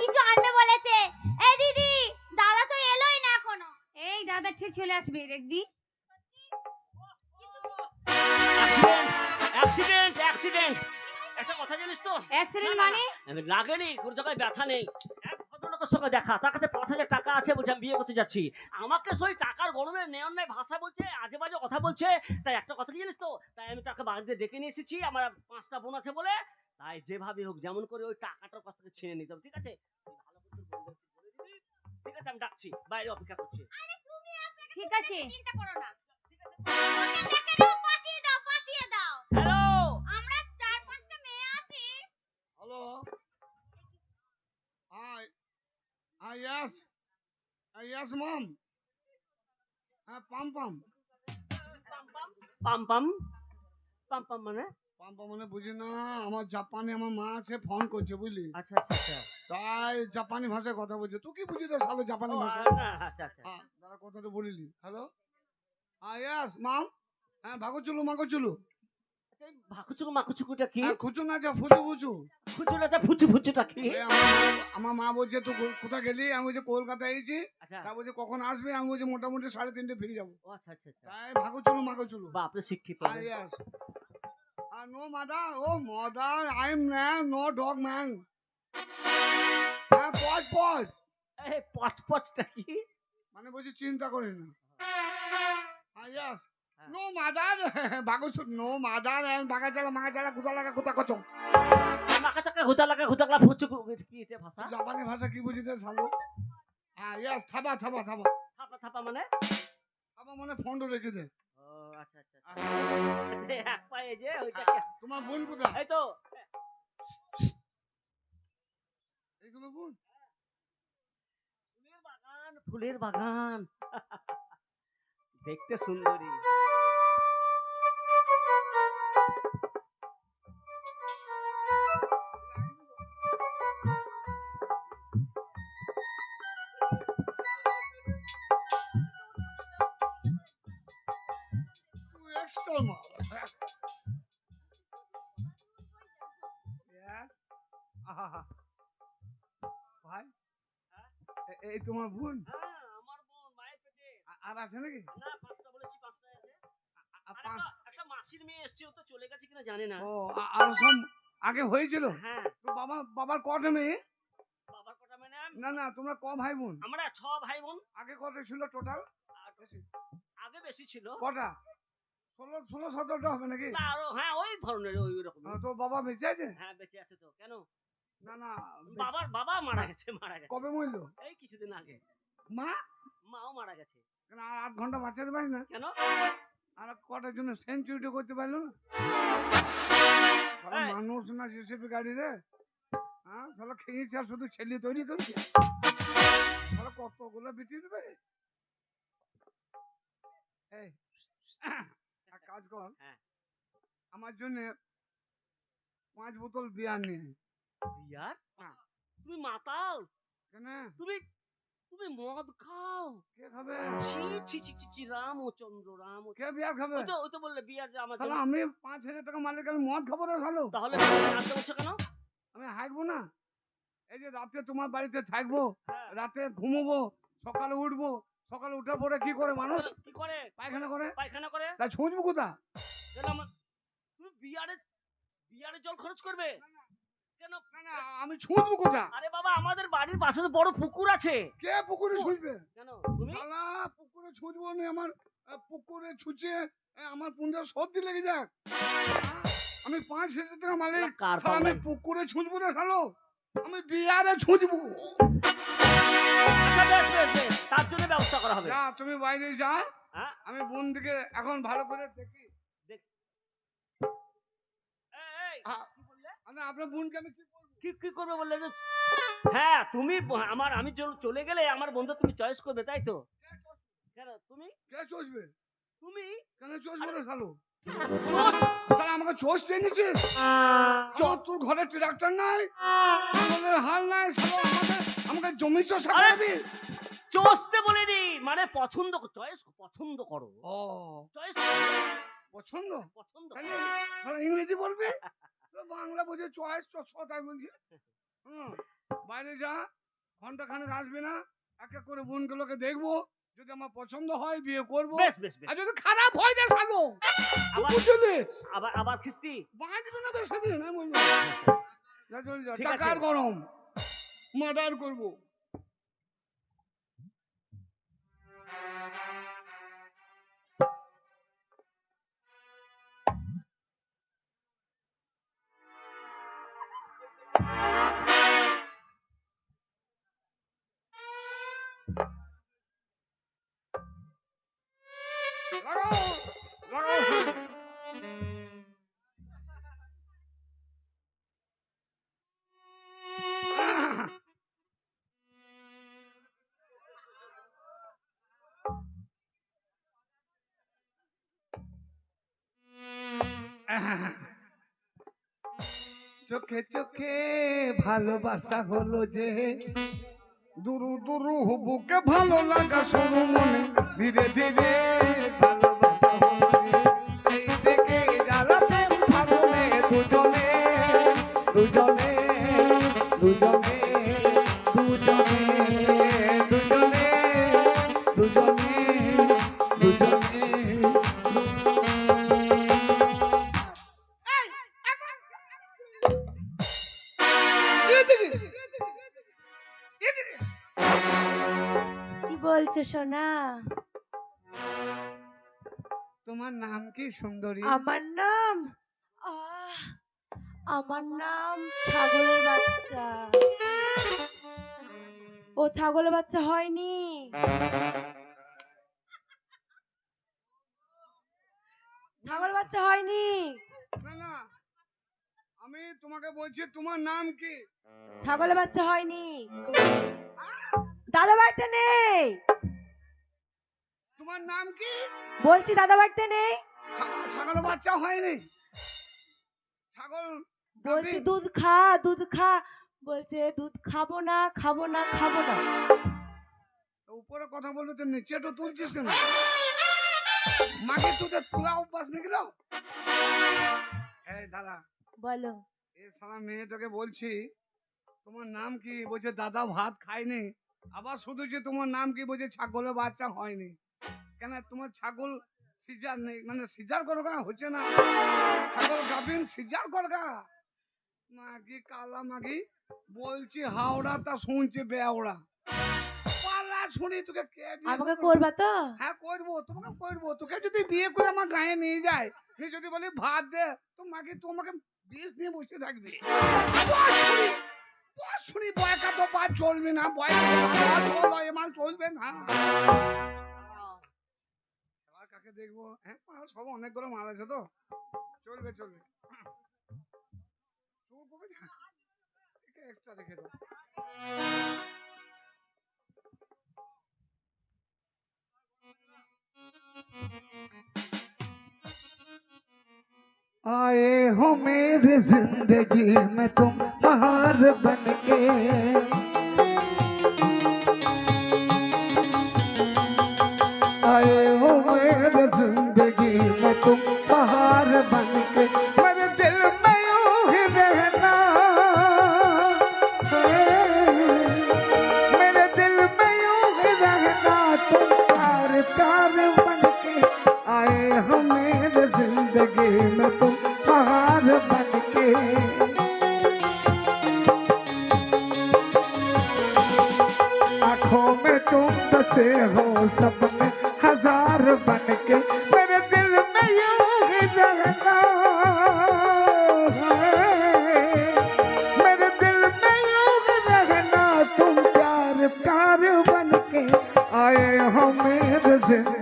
কিছু আনবে বলেছে। এই দিদি দাদা তো এলোই না এখনও। এই দাদা ঠিক চলে আসবে দেখবি। অ্যাক্সিডেন্ট অ্যাক্সিডেন্ট অ্যাক্সিডেন্ট একটা কথা জানিস তো? অ্যাক্সিডেন্ট মানে? আমি লাগেনি কোনো জায়গায় ব্যথা নেই। ভদ্রলোকের সঙ্গে দেখা তার কাছে পাঁচ হাজার টাকা আছে বলছে আমি বিয়ে করতে যাচ্ছি। আমাকে সই টাকার গরমে নেওয়ার নাই ভাষা বলছে আজে বাজে কথা বলছে। তাই একটা কথা কি জানিস তো? তাই আমি তাকে বাড়িতে ডেকে নিয়ে এসেছি আমার পাঁচটা বোন আছে বলে। তাই যেভাবে হোক যেমন করে ওই টাকাটার কাছ থেকে ছিনে নিতে হবে ঠিক আছে ভালো করে বলে দিবি। ঠিক আছে আমি ডাকছি বাইরে অপেক্ষা করছি আরে তুমি আপনাকে ঠিক আছে চিন্তা করো না দাও পাঠিয়ে দাও পাঠিয়ে দাও হ্যালো আমরা চার পাঁচটা মেয়ে আছি Hello. Hi. Hi, yes. Yes, mom. Pam pam. পাম পাম পাম পাম মানে পাম পাম মানে বুঝি না আমার জাপানে আমার মা আছে ফোন করছে বুঝলি? আচ্ছা আচ্ছা আচ্ছা। তাই জাপানি ভাষায় কথা বলছে। তুই কি বুঝি সালো জাপানি ভাষা? আচ্ছা আচ্ছা হ্যাঁ দাদা কথাটা বলিলি। হ্যালো হ্যাঁ ইয়াস মাম হ্যাঁ ভাগো চুলু মাগো চুলু আচ্ছা, এই ভাকুচুকু মাকুচুকুটা কি? হ্যাঁ খুচু না যা ফুচু ফুচু। ফুচুটা ফুচু ফুচুটা কি? আমার মা- বলছে তুই কোথায় গেলি? আমি বলছি কলকাতায় এসেছি। আচ্ছা। তা বলছে কখন আসবে? আমি বলছি মোটামুটি সাড়ে তিনটে ফিরে যাব। আচ্ছা আচ্ছা আচ্ছা। তাই ভাগো চুলু মাগো চুলু শিক্ষিত. Uh, no, mother. Oh, mother. I'm man. No dog man. হ্যাঁ পজ পজ এই পচ পচটা কি মানে বলছি চিন্তা করি না হ্যাঁ ইয়াস। নো মাদার বাগুস নো মাদার এন্ড বাগা চালা মাগা চালা কুদা লাগা কুদা কচং মাকা চাকা হুতা লাগা হুতা লাগা ফুচু কি এটা ভাষা জাপানি ভাষা কি বুঝিতে সালো হ্যাঁ ইয়াস থাবা থাবা থাবা থাপা থাপা মানে থাবা মানে ফন্ড রেখে দে আচ্ছা আচ্ছা আচ্ছা। এক পায়ে যে ওইটা হ্যাঁ, তোমার বোন কোথায়? এই তো। এইগুলো বোন? ফুলের বাগান। ফুলের বাগান। দেখতে সুন্দরী। আহা। ভাই এই তোমার বোন আমার বোন মায়ের পেটে আর আছে নাকি না পাঁচটা বলেছি পাঁচটায় আছে একটা- মাসির মেয়ে এসছে ও তো চলে গেছে কিনা জানি না। ও আর সব আগে হয়েছিল হ্যাঁ। তো বাবা বাবার কটা মেয়ে? বাবার কটা মানে না না তোমরা ক ভাই বোন? আমরা ছ ভাই বোন। আগে কত ছিল টোটাল আগে বেশি ছিল। কটা? ষোলো ষোলো সতেরোটা হবে নাকি? না আরও হ্যাঁ ওই ধরনের ওই রকম। আ, তো বাবা বেঁচে আছে? হ্যাঁ বেঁচে আছে তো কেন? না না বাবার বাবা মারা গেছে মারা গেছে। কবে মরলো? এই কিছুদিন আগে। মা? মাও মারা গেছে। কেন আর আধ ঘণ্টা বাঁচাতে পারি না? কেন? আর কটার জন্য সেঞ্চুরিটা করতে পারল না। মানুষ না জেসিপি গাড়ি রে? হ্যাঁ শালা খেয়েছে আর শুধু ছেলে তৈরি করেছে? শালা কতগুলো বিটি দেবে? এই কাজ কর। হ্যাঁ। আমার জন্য পাঁচ বোতল বিয়ার নিয়ে। বিয়ার? হ্যাঁ। তুমি মাতাল। কেন? তুমি তুমি মদ খাও। কে খাবে? ছি ছি ছি ছি ছি রামচন্দ্র রাম কে বিয়ার খাবে? ওই তো ওই তো বললে বিয়ার যে আমার জন্য- আমি পাঁচ হাজার টাকা মালিক আমি মদ খাব না শালো? তাহলে তুমি কাঁদতে কেন? আমি হাঁকবো না। এই যে রাতে তোমার বাড়িতে থাকব হ্যাঁ। রাতে ঘুমোবো সকালে উঠবো সকালে উঠে পরে কি করে মানুষ? কি করে? পায়খানা করে? পায়খানা করে? তা ছুঁচবো কোথা আমার তুমি বিয়ারে বিয়ারে জল খরচ করবে? কেন না আমি ছুঁচবো কোথা আরে বাবা আমাদের বাড়ির পাশে তো বড় পুকুর আছে। কে পুকুরে ছুঁচবে? কেন? তুমি? শালা পুকুরে ছুঁচবো না আমার পুকুরে ছুঁচে আমার পুঞ্জার সর্দি লেগে যাক? আমি পাঁচ হাজার টাকা মালিক। আমি পুকুরে ছুঁচবো না শালো। আমি বিয়ারে ছুঁচবো। তার জন্য ব্যবস্থা করা হবে। যা তুমি বাইরে যা। হ্যাঁ? আমি বোন দিকে এখন ভালো করে দেখি। এই, এই, আ- কি বললে? আপনার বোনকে আমি কি করব? কি কি করবে বললে? হ্যাঁ তুমি আমার আমি চলে গেলে আমার বন্ধু তুমি চয়েস করবে তাই তো? কেন তুমি? কে তুমি? কেন রে শালো? আমাকে চোষ তোর ঘরে ট্রাক্টর নাই হাল নাই শালো আমাকে জমি চষা! করবি চষতে বলিনি মানে পছন্দ চয়েস পছন্দ করো। ও। চয়েস পছন্দ? পছন্দ। ইংরেজি বলবি? বাংলা বোঝে চয়েস তাই বলছি। হুম, বাইরে যা ঘণ্টা খানেক আসবে না এক এক করে বোনগুলোকে দেখব যদি আমার পছন্দ হয় বিয়ে করব। বেশ বেশ আর যদি খারাপ হয় না সাগো আবার আবার আবার খিস্তি? বাঁচবে না বেশি দিন আমি আছে। টাকার গরম। মার্ডার করব। চোখে চোখে ভালোবাসা হলো যে। দুরু দুরু বুকে ভালো লাগা শুরু মনে। ধীরে ধীরে ভালোবাসা তোমার নাম কি সুন্দরী? আমার নাম? আমার নাম ছাগলের বাচ্চা। ও ছাগলের বাচ্চা হয়নি। ছাগল বাচ্চা হয়নি। না না আমি তোমাকে বলছি তোমার নাম কি? ছাগলের বাচ্চা হয়নি। দাদা বাড়িতে নেই। তোমার নাম কি? বলছি দাদা বাড়িতে নেই। ছাগল বাচ্চা হয়নি। ছাগল বলছি দুধ খা দুধ খা। বলছে দুধ খাব না খাব না খাব না। উপরে কথা বললে তো নিচে তো তুলছিস না মাকে তোদের তোলা অভ্যাস নাকি লো? এই দাদা বলো। এ সারা মেয়ে তোকে বলছি তোমার নাম কি? বলছে দাদা ভাত খায়নি। আবার শুধু যে তোমার নাম কি? বলছে ছাগলের বাচ্চা হয়নি। কেন তোমার ছাগল সিজার নেই? মানে সিজার করগা হচ্ছে না। ছাগল গাভিন সিজার করগা মাগি কালা মাগি বলছি হাওড়া তা শুনছে বেওড়া। পালা শুনি তোকে কে আমাকে করবা? তো? হ্যাঁ করব তোমাকে করব। তোকে যদি বিয়ে করে আমার গায়ে নিয়ে যায় তুই যদি বলি ভাত দে তো মাকে তোমাকে বিষ নিয়ে বসে থাকবে। শুনি, বয়কা তো পা চলবে না বয়কা চলবে না। এবার কাকে দেখবো হ্যাঁ মাল সব অনেকগুলো মাল আছে তো চলবে চলবে চুপ করবে না এক্সট্রা দেখে দাও आए हो मेरे जिंदगी में तुम बाहर बन के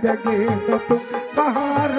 मेरे जिंदगी में तुम बाहर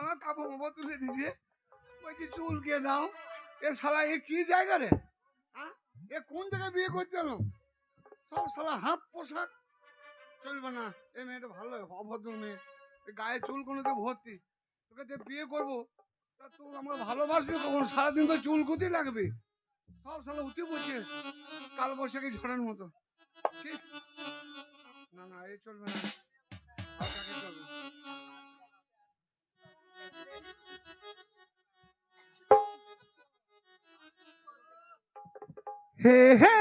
আমার কাপড় তুলে দিয়েছে বলছি চুল কে দাও, এ এ কি জায়গা রে এ কোন জায়গায় বিয়ে করতে এলাম সব শালা হাফ পোশাক চলবে না, এ মেয়েটা ভালো অভদ্র মেয়ে। গায়ে চুল কোনোতে ভর্তি তোকে যে বিয়ে করব তা তুই আমাকে ভালোবাসবি কখন সারাদিন তো চুল কুতি লাগবে। সব শালা উঠে পড়ছে কাল বৈশাখী ঝড়ের মতো ছি। না না এ চলবে না আর কাকে চলবে হে হে